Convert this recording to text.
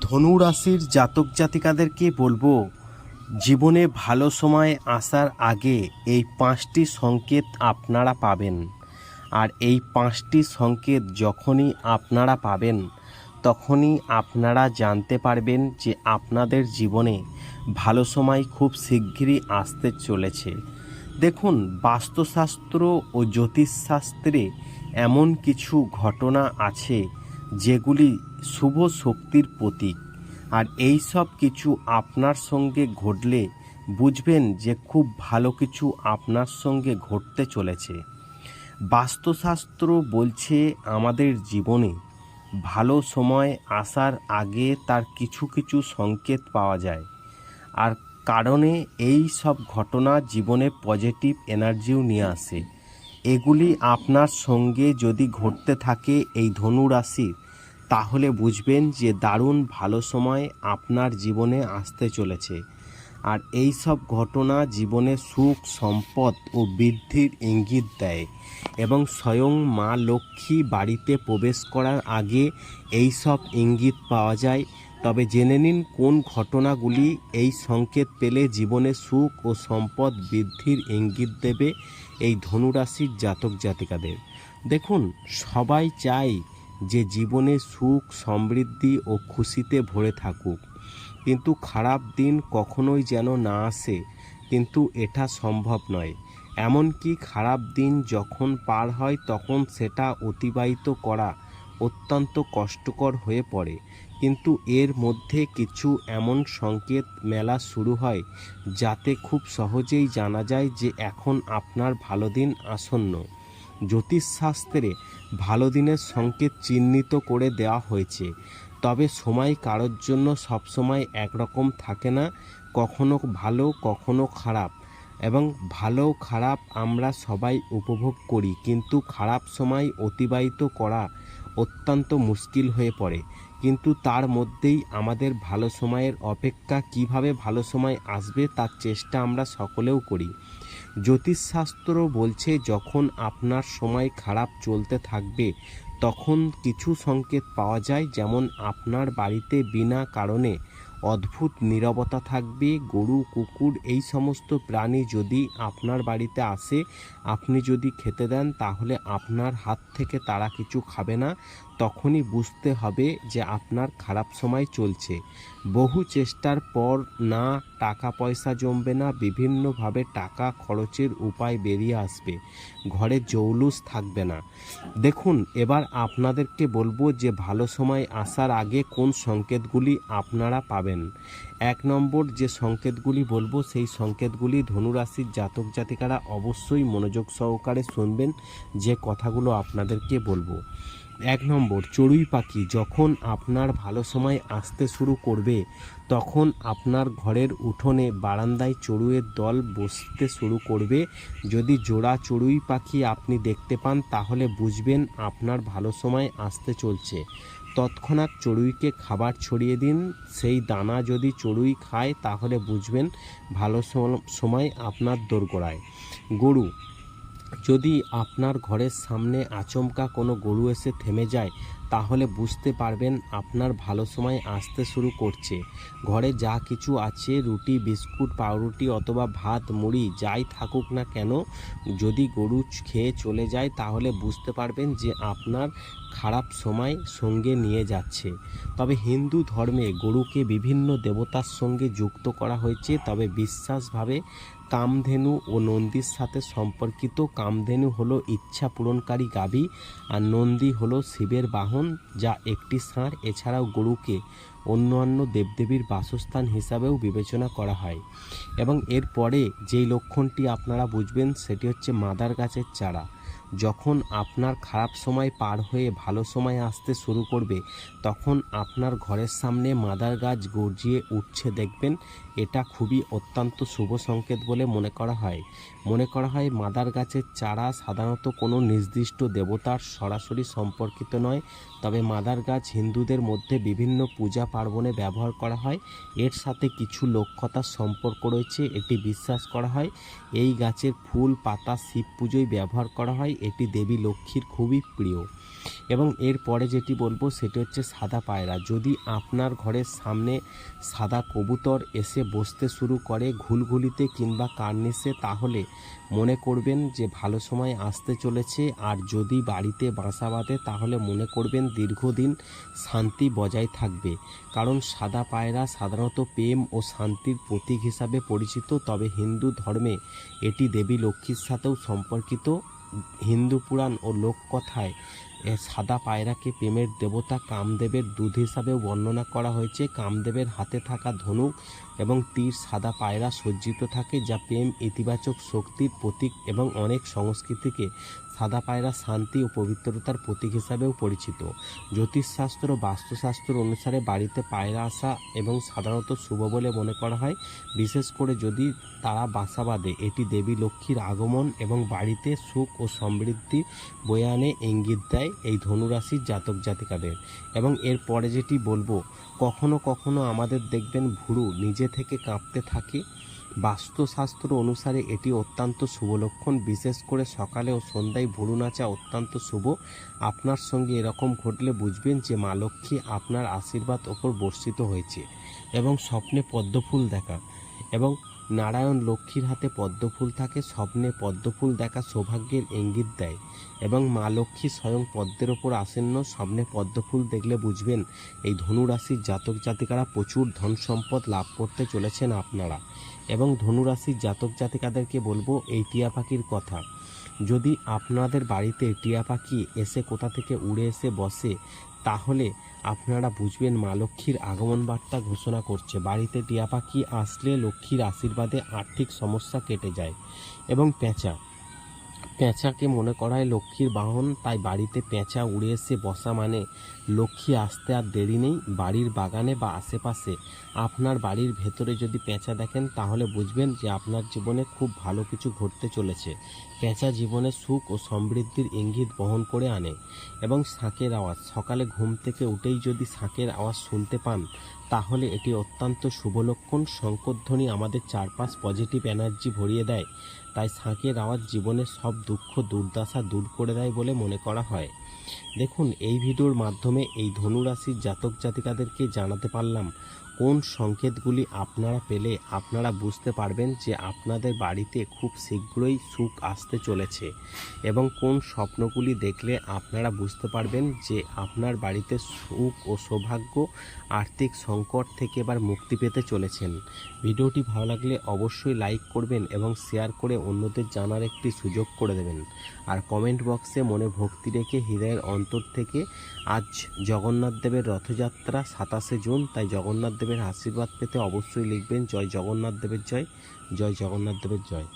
ধনু রাশির জাতক জাতিকাদেরকে বলব, জীবনে ভালো সময় আসার আগে এই পাঁচটি সংকেত আপনারা পাবেন। আর এই পাঁচটি সংকেত যখনই আপনারা পাবেন, তখনই আপনারা জানতে পারবেন যে আপনাদের জীবনে ভালো সময় খুব শিগগিরই আসতে চলেছে। দেখুন, বাস্তুশাস্ত্র ও জ্যোতিষশাস্ত্রে এমন কিছু ঘটনা আছে যেগুলি শুভ শক্তির প্রতীক। আর এই সব কিছু আপনার সঙ্গে ঘটলে বুঝবেন যে খুব ভালো কিছু আপনার সঙ্গে ঘটতে চলেছে। বাস্তুশাস্ত্র বলছে আমাদের জীবনে ভালো সময় আসার আগে তার কিছু কিছু সংকেত পাওয়া যায়। আর কারণে এই সব ঘটনা জীবনে পজিটিভ এনার্জিও নিয়ে আসে। এগুলি আপনার সঙ্গে যদি ঘটতে থাকে এই ধনু রাশির তাহলে বুঝবেন যে দারুণ ভালো সময় আপনার জীবনে আসতে চলেছে। আর এই সব ঘটনা জীবনে সুখ, সম্পদ ও বৃদ্ধির ইঙ্গিত দেয় এবং স্বয়ং মা লক্ষ্মী বাড়িতে প্রবেশ করার আগে এই সব ইঙ্গিত পাওয়া যায়। তবে জেনে নিন কোন ঘটনাগুলি এই সংকেত পেলে জীবনে সুখ ও সম্পদ বৃদ্ধির ইঙ্গিত দেবে এই ধনুরাশির জাতক জাতিকাদের দেখুন, সবাই চায় যে জীবনে সুখ, সমৃদ্ধি ও খুশিতে ভরে থাকুক। কিন্তু খারাপ দিন কখনোই যেন না আসে, কিন্তু এটা সম্ভব নয়। এমনকি খারাপ দিন যখন পার হয়, তখন সেটা অতিবাহিত করা অত্যন্ত কষ্টকর হয়ে পড়ে। কিন্তু এর মধ্যে কিছু এমন সংকেত মেলা শুরু হয়, যাতে খুব সহজেই জানা যায় যে এখন আপনার ভালো দিন আসন্ন। জ্যোতিষশাস্ত্রে ভালো দিনের সংকেত চিহ্নিত করে দেওয়া হয়েছে। তবে সময় কারোর জন্য সবসময় একরকম থাকে না, কখনো ভালো, কখনো খারাপ। এবং ভালো, খারাপ আমরা সবাই উপভোগ করি, কিন্তু খারাপ সময় অতিবাহিত করা অত্যন্ত মুশকিল হয়ে পড়ে। কিন্তু তার মধ্যেই আমাদের ভালো সময়ের অপেক্ষা কীভাবে ভালো সময় আসবে তার চেষ্টা আমরা সকলেও করি। জ্যোতিষশাস্ত্র বলছে, যখন আপনার সময় খারাপ চলতে থাকবে, তখন কিছু সংকেত পাওয়া যায়, যেমন আপনার বাড়িতে বিনা কারণে অদ্ভুত নীরবতা থাকবে, গরু, কুকুর, এই সমস্ত প্রাণী যদি আপনার বাড়িতে আসে, আপনি যদি খেতে দেন, তাহলে আপনার হাত থেকে তারা কিছু খাবে না। তখনই বুঝতে হবে যে আপনার খারাপ সময় চলছে। বহু চেষ্টার পর না টাকা পয়সা জমবে না, বিভিন্নভাবে টাকা খরচের উপায় বেরিয়ে আসবে। ঘরে জৌলুস থাকবে না। দেখুন, এবার আপনাদেরকে বলব যে ভালো সময় আসার আগে কোন সংকেতগুলি আপনারা পাবেন। এক নম্বর যে সংকেতগুলি বলব, সেই সংকেতগুলি ধনুরাশির জাতক জাতিকারা অবশ্যই মনোযোগ সহকারে শুনবেন যে কথাগুলো আপনাদেরকে বলব। এক নম্বর, চড়ুই পাখি যখন আপনার ভালো সময় আসতে শুরু করবে, তখন আপনার ঘরের উঠোনে বারান্দায় চড়ুইয়ের দল বসতে শুরু করবে। যদি জোড়া চড়ুই পাখি আপনি দেখতে পান, তাহলে বুঝবেন আপনার ভালো সময় আসতে চলছে। তৎক্ষণাৎ চড়ুইকে খাবার ছড়িয়ে দিন। সেই দানা যদি চড়ুই খায়, তাহলে বুঝবেন ভালো সময় আপনার দোরগোড়ায়। গরু যদি আপনার ঘরের সামনে আচমকা কোনো গরু এসে থেমে যায় তাহলে বুঝতে পারবেন আপনার ভালো সময় আসতে শুরু করছে। ঘরে যা কিছু আছে, রুটি, বিস্কুট, পাউরুটি অথবা ভাত, মুড়ি, যাই থাকুক না কেন, যদি গরু খেয়ে চলে যায় তাহলে বুঝতে পারবেন যে আপনার খারাপ সময় সঙ্গে নিয়ে যাচ্ছে। তবে হিন্দু ধর্মে গরুকে বিভিন্ন দেবতার সঙ্গে যুক্ত করা হয়েছে, তবে বিশ্বাসভাবে কামধেনু ও নন্দীর সাথে সম্পর্কিত। কামধেনু হলো ইচ্ছা পূরণকারী গাভী, আর নন্দী হলো শিবের বাহন। যা একটি ষাঁড়, এছাড়াও গরুকে অন্যান্য দেবদেবীর বাসস্থান হিসাবেও বিবেচনা করা হয়। এবং এরপরে যেই লক্ষণটি আপনারা বুঝবেন, সেটি হচ্ছে মাদার গাছের চারা। যখন আপনার খারাপ সময় পার হয়ে ভালো সময় আসতে শুরু করবে, তখন আপনার ঘরের সামনে মাদার গাছ গর্জিয়ে উঠছে, দেখবেন এটা খুবই অত্যন্ত শুভ সংকেত বলে মনে করা হয়। মনে করা হয় মাদার গাছের চারা সাধারণত কোনো নির্দিষ্ট দেবতার সরাসরি সম্পর্কিত নয়, তবে মাদার গাছ হিন্দুদের মধ্যে বিভিন্ন পূজা পার্বণে ব্যবহার করা হয়। এর সাথে কিছু লক্ষ্যতার সম্পর্ক রয়েছে, এটি বিশ্বাস করা হয়। এই গাছের ফুল, পাতা, শিব পুজোয় ব্যবহার করা হয়, এটি দেবী লক্ষ্মীর খুবই প্রিয়। এবং এরপরে যেটি বলব, সেটি হচ্ছে সাদা পায়রা। যদি আপনার ঘরের সামনে সাদা কবুতর এসে বসতে শুরু করে ঘুলঘুলিতে কিংবা কার্নিসে তাহলে মনে করবেন যে ভালো সময় আসতে চলেছে। আর যদি বাড়িতে বাসা বাঁধে, তাহলে মনে করবেন দীর্ঘদিন শান্তি বজায় থাকবে। কারণ সাদা পায়রা সাধারণত প্রেম ও শান্তির প্রতীক হিসাবে পরিচিত। তবে হিন্দু ধর্মে এটি দেবী লক্ষ্মীর সাথেও সম্পর্কিত। হিন্দু পুরাণ ও লোককথায় সাদা পায়রাকে প্রেমের দেবতা কামদেবের দুধ হিসাবেও বর্ণনা করা হয়েছে। কামদেবের হাতে থাকা ধনুক এবং তীর সাদা পায়রা সজ্জিত থাকে যা প্রেম, ইতিবাচক শক্তির প্রতীক এবং অনেক সংস্কৃতিকে সাদা পায়রা শান্তি ও পবিত্রতার প্রতীক হিসাবেও পরিচিত। জ্যোতিষশাস্ত্র ও বাস্তুশাস্ত্র অনুসারে বাড়িতে পায়রা আসা এবং সাধারণত শুভ বলে মনে করা হয়, বিশেষ করে যদি তারা বাসা বাঁধে। এটি দেবী লক্ষ্মীর আগমন এবং বাড়িতে সুখ ও সমৃদ্ধি বয়ে আনে ইঙ্গিত দেয় এই ধনুরাশির জাতক জাতিকাদের। এবং এর পরে যেটি বলব, কখনো কখনো আমাদের দেখবেন ভুরু নিজে থেকে কাঁপতে থাকে। বাস্তুশাস্ত্র অনুসারে এটি অত্যন্ত শুভ লক্ষণ। বিশেষ করে সকালে ও সন্ধ্যায় ভুরু নাচা অত্যন্ত শুভ। আপনার সঙ্গে এরকম ঘটলে বুঝবেন যে মা লক্ষ্মী আপনার আশীর্বাদ ওপর বর্ষিত হয়েছে এবং স্বপ্নে পদ্মফুল দেখা এবং নারায়ণ লক্ষ্মীর হাতে পদ্মফুল থাকে, স্বপ্নে পদ্মফুল দেখা সৌভাগ্যের ইঙ্গিত দেয় এবং মা লক্ষ্মী স্বয়ং পদ্মের ওপর আসন্ন স্বপ্নে পদ্মফুল দেখলে বুঝবেন এই ধনুরাশির জাতক জাতিকারা প্রচুর ধন সম্পদ লাভ করতে চলেছেন আপনারা। এবং ধনুরাশির জাতক জাতিকাদেরকে বলব, এই টিয়া পাখির কথা। যদি আপনাদের বাড়িতে টিয়া পাখি এসে কোথা থেকে উড়ে এসে বসে, তাহলে আপনারা বুঝবেন মা লক্ষ্মীর আগমন বার্তা ঘোষণা করছে। বাড়িতে টিয়া পাখি আসলে লক্ষ্মীর আশীর্বাদে আর্থিক সমস্যা কেটে যায় এবং পেঁচা। পেঁচাকে মনে করায় লক্ষ্মীর বাহন, তাই বাড়িতে পেঁচা উড়ে এসে বসা মানে লক্ষ্মী আসতে আর দেরি নেই, বাড়ির বাগানে বা আশেপাশে। আপনার বাড়ির ভেতরে যদি পেঁচা দেখেন, তাহলে বুঝবেন যে আপনার জীবনে খুব ভালো কিছু ঘটতে চলেছে। পেঁচা জীবনে সুখ ও সমৃদ্ধির ইঙ্গিত বহন করে আনে। এবং শাঁখের আওয়াজ, সকালে ঘুম থেকে উঠেই যদি শাঁখের আওয়াজ শুনতে পান, তাহলে এটি অত্যন্ত শুভ লক্ষণ। শঙ্করধ্বনি আমাদের চারপাশ পজিটিভ এনার্জি ভরিয়ে দেয়। তাই শাঁখের আওয়াজ জীবনের সব দুঃখ, দুর্দশা দূর করে দেয় বলে মনে করা হয়। দেখুন, এই ভিডিওর মাধ্যমে এই ধনুরাশির জাতক জাতিকাদেরকে জানাতে পারলাম। কোন সংকেতগুলি আপনারা পেলে আপনারা বুঝতে পারবেন যে আপনাদের বাড়িতে খুব শীঘ্রই সুখ আসতে চলেছে এবং কোন স্বপ্নগুলি দেখলে আপনারা বুঝতে পারবেন যে আপনার বাড়িতে সুখ ও সৌভাগ্য আর্থিক সংকট থেকে এবার মুক্তি পেতে চলেছেন। ভিডিওটি ভালো লাগলে অবশ্যই লাইক করবেন এবং শেয়ার করে অন্যদের জানার একটি সুযোগ করে দেবেন। আর কমেন্ট বক্সে মনে ভক্তি রেখে হৃদয়ের অন্তর থেকে আজ জগন্নাথ দেবের রথযাত্রা সাতাশে জুন, তাই জগন্নাথ দেবের আশীর্বাদ পেতে অবশ্যই লিখবেন। জয় জগন্নাথ দেবের জয় জয় জগন্নাথ দেবের জয়।